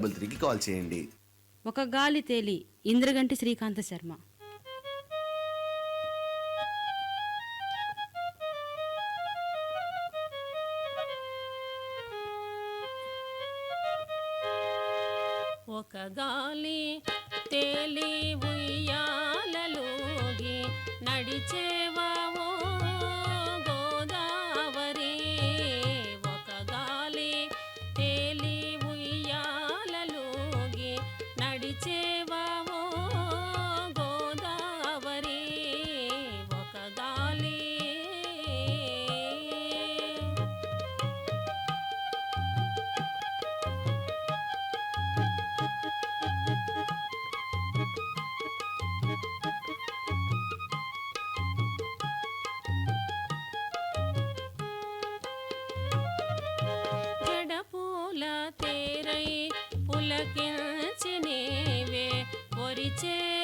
Double త్రీకి call చేయండి. ఒక గాలి తేలి ఇంద్రగంటి శ్రీకాంత శర్మ. ఒక గాలి తేలి ఉయ్యాలలోగి నడిచే Cheers.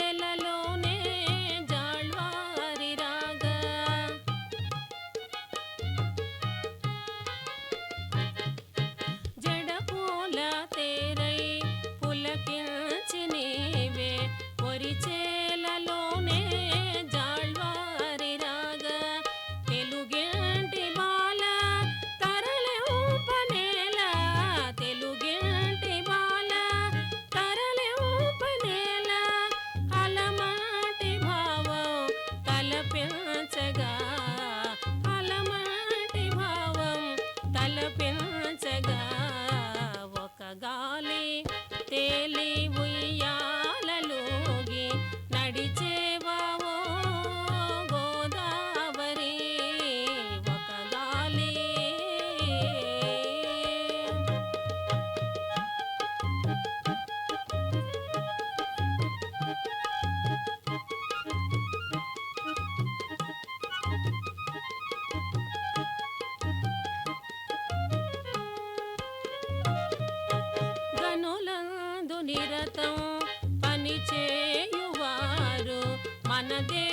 నిరతం పని చేయువారు. మన మనదే